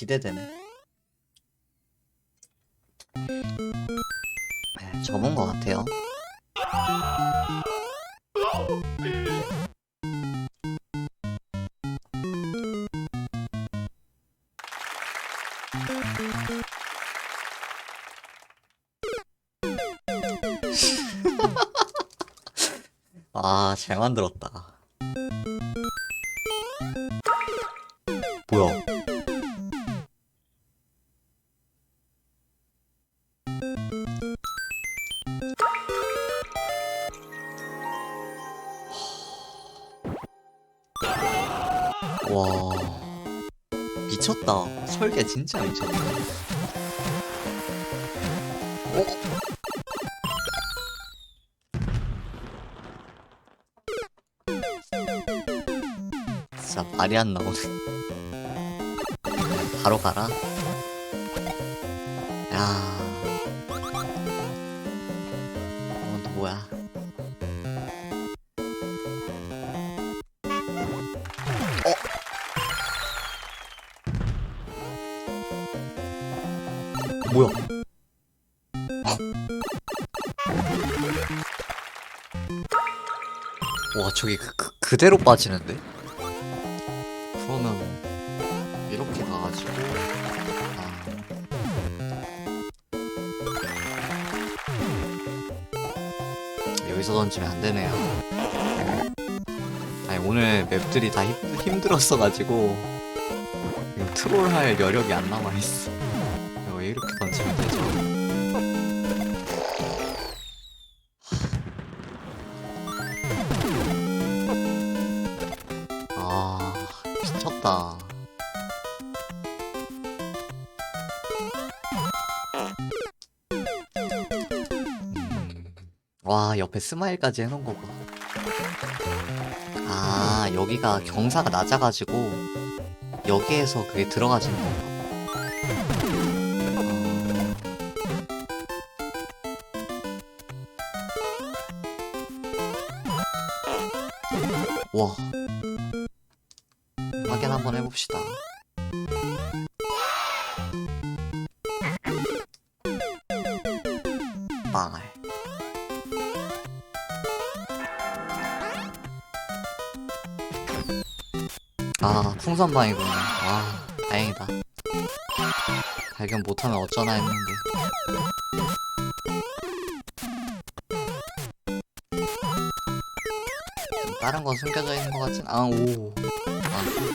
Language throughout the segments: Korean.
기대되네. 네, 접은 것 같아요. 아, 잘 만들었다. 와. 미쳤다. 설계 진짜 미쳤다. 어? 진짜 말이 안 나오네. 바로 가라. 야 저기 그, 그, 그대로 빠지는데? 그러면 이렇게 가가지고 아. 여기서 던지면 안 되네요. 아니 오늘 맵들이 다 힘, 힘들었어가지고 트롤할 여력이 안 남아있어. 와, 옆에 스마일까지 해놓은 거 봐. 아, 여기가 경사가 낮아가지고, 여기에서 그게 들어가지는 건가 풍선방이구나. 아, 다행이다. 발견 못하면 어쩌나 했는데. 다른 건 숨겨져 있는 것 같진 아, 오. 아.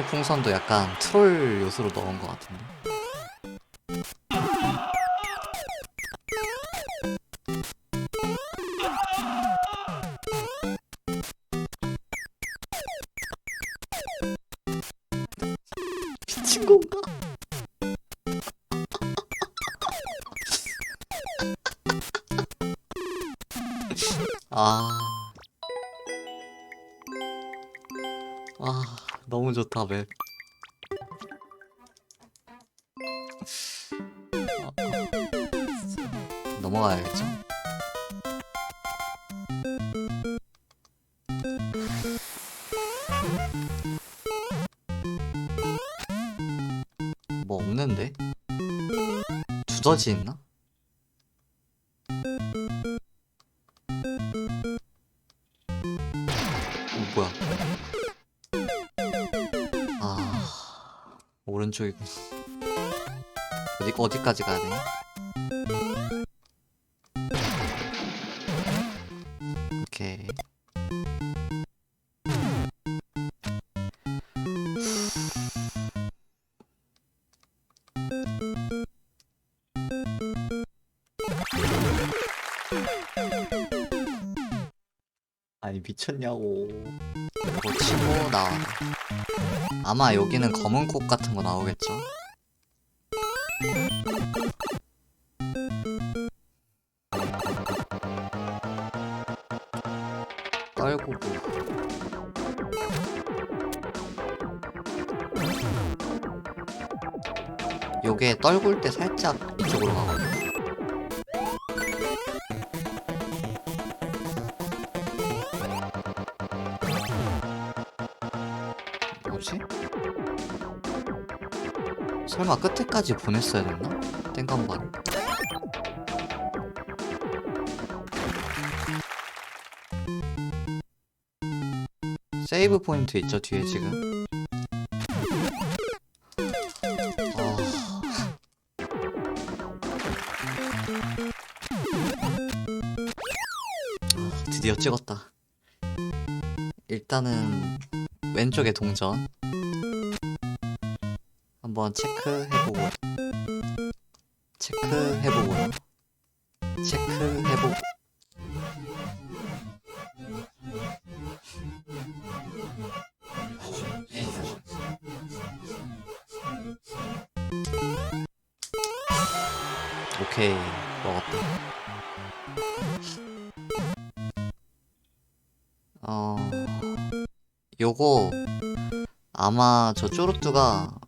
풍풍이 풍선도 약간 트롤 요소로 넣은 것 같은데. 미친 건가? 아. 너무 좋다, 맵. 어, 넘어가야겠죠? 뭐 없는데? 두더지 있나? 오른쪽이군. 어디 어디까지 가야 되냐? 오케이. 아니 미쳤냐고. 이거 치고 나와. 아마 여기는 검은 꽃 같은 거 나오겠죠? 요게 요게 떨굴 때 살짝 이쪽으로 가거든요. 설마 끝에까지 보냈어야 됐나? 땡간반. 세이브 포인트 있죠 뒤에 지금? 아... 아, 드디어 찍었다. 일단은 왼쪽에 동전 한번 체크해보고 체크해보고요. 체크해보고 오케이 먹었다. 어 요거 아마 저 쪼르뚜가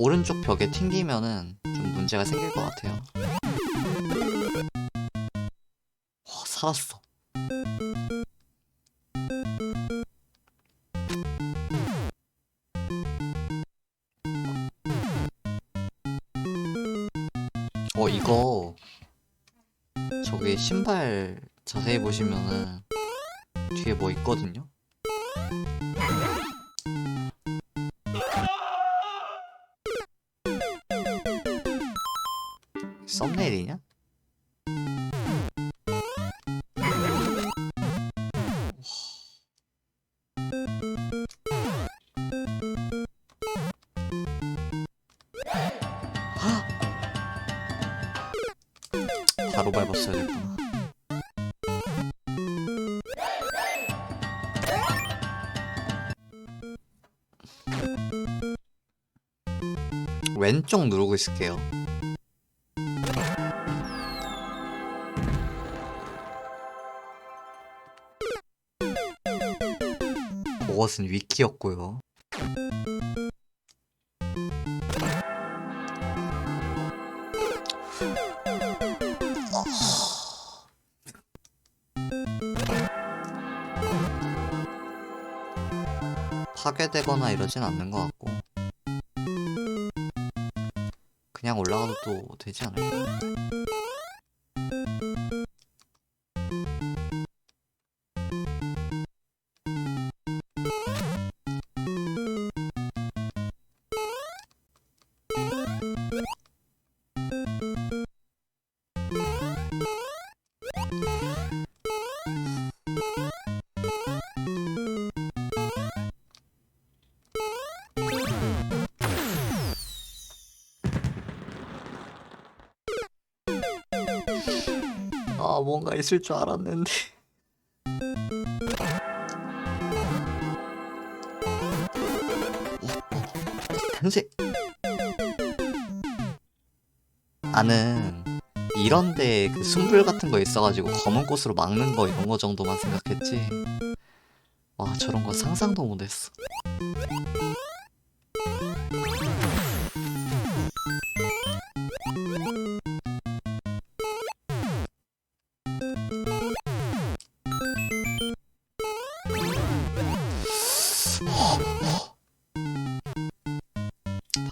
오른쪽 벽에 튕기면은 좀 문제가 생길 것 같아요. 와 살았어. 어 이거 저기 신발 자세히 보시면은 뒤에 뭐 있거든요. 바로 밟았어야 됐구나. 왼쪽 누르고 있을게요. 그것은 위키였고요. 파괴되거나 이러진 않는 것 같고 그냥 올라가도 또 되지 않을까? 있을 줄 알았는데. 현재 나는 이런데 그 순불 같은 거 있어가지고 검은 꽃으로 막는 거 이런 거 정도만 생각했지. 와 저런 거 상상도 못했어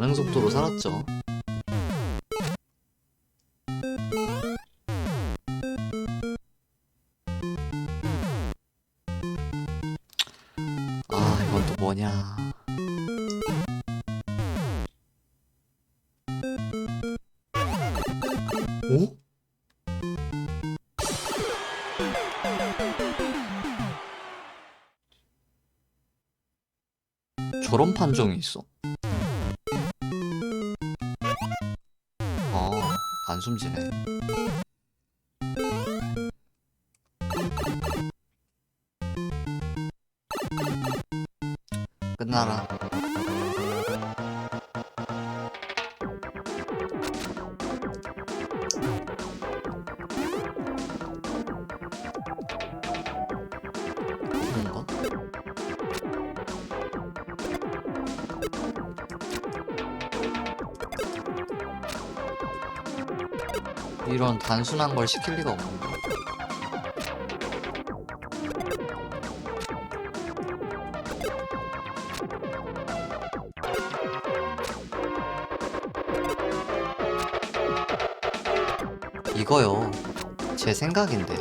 반응 속도로 살았죠. 아, 이건 또 뭐냐. 오? 저런 판정이 있어? 안 숨지네. 끝나라. 이런 단순한 걸 시킬 리가 없는데. 이거요. 제 생각인데.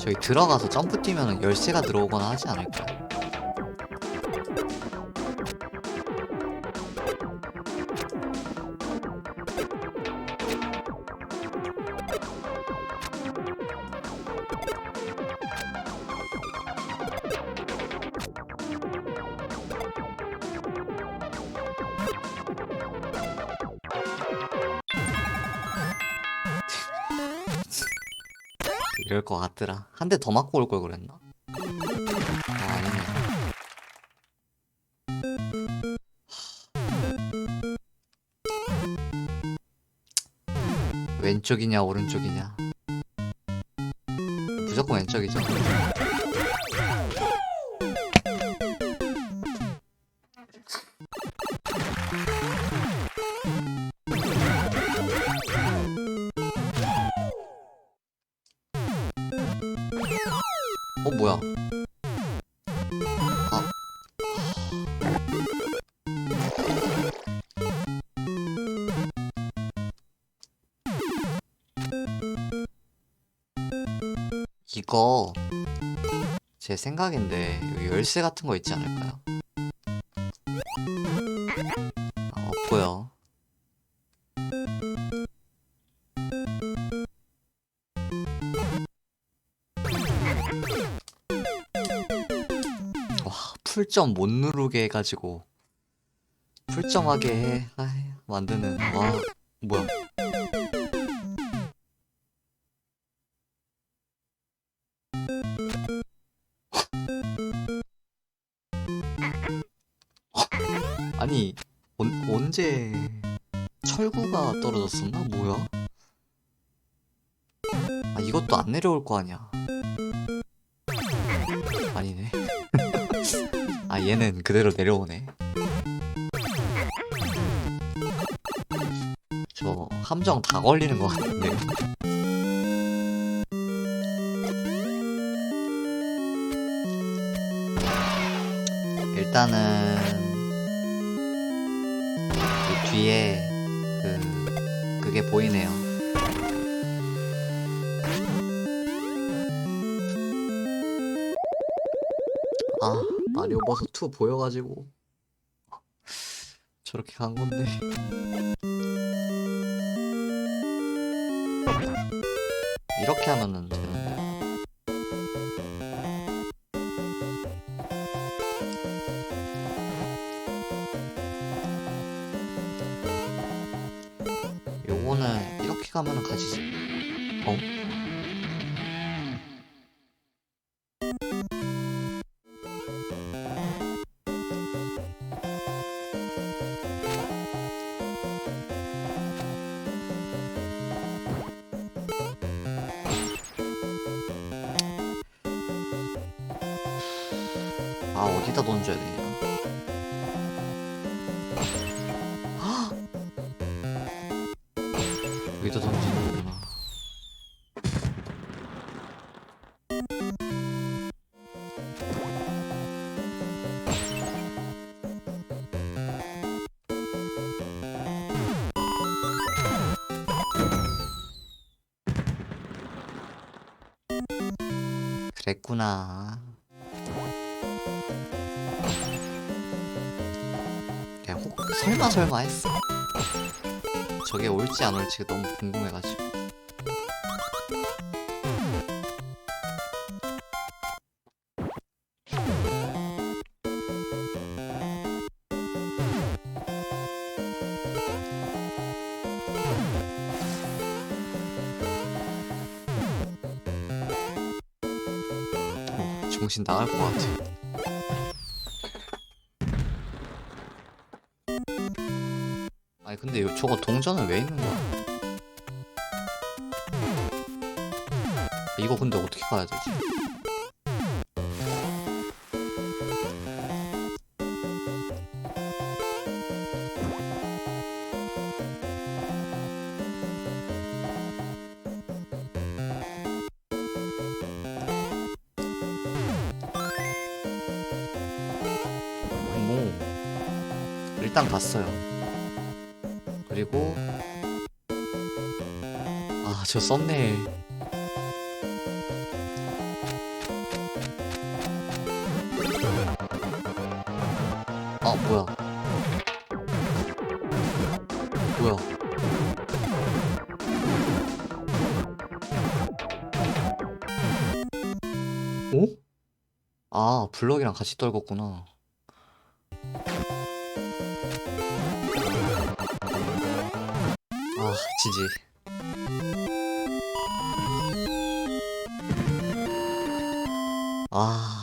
저희 들어가서 점프 뛰면 열쇠가 들어오거나 하지 않을까요? 이럴 것 같더라. 한 대 더 맞고 올 걸 그랬나? 아, 아니네. 왼쪽이냐 오른쪽이냐? 무조건 왼쪽이죠. 이거 제 생각인데 여기 열쇠 같은 거 있지 않을까요? 아, 없고요. 와 풀점 못 누르게 해가지고 풀점하게 해 아이, 만드는 와 뭐야 언, 언제 철구가 떨어졌었나? 뭐야? 아 이것도 안 내려올 거 아니야. 아니네. 아 얘는 그대로 내려오네. 저 함정 다 걸리는 것 같은데요 일단은 그 뒤에 그 그게 보이네요. 아 마리오 버스 2 보여가지고. 저렇게 간 건데. 이렇게 하면은 되는 가면은 가지지 어? 아 어디다 던져야 되 그랬구나. 그냥 혹 설마. 설마 했어? 저게 올지 안 올지 너무 궁금해가지고 정신 나갈 것 같아 아니 근데 요- 저거 동전은 왜 있는 거야? 이거 근데 어떻게 가야 되지? 일단 갔어요. 그리고 아, 저 썸네일 아, 뭐야? 뭐야? 어? 아, 블럭이랑 같이 떨궜구나. 지지. 아,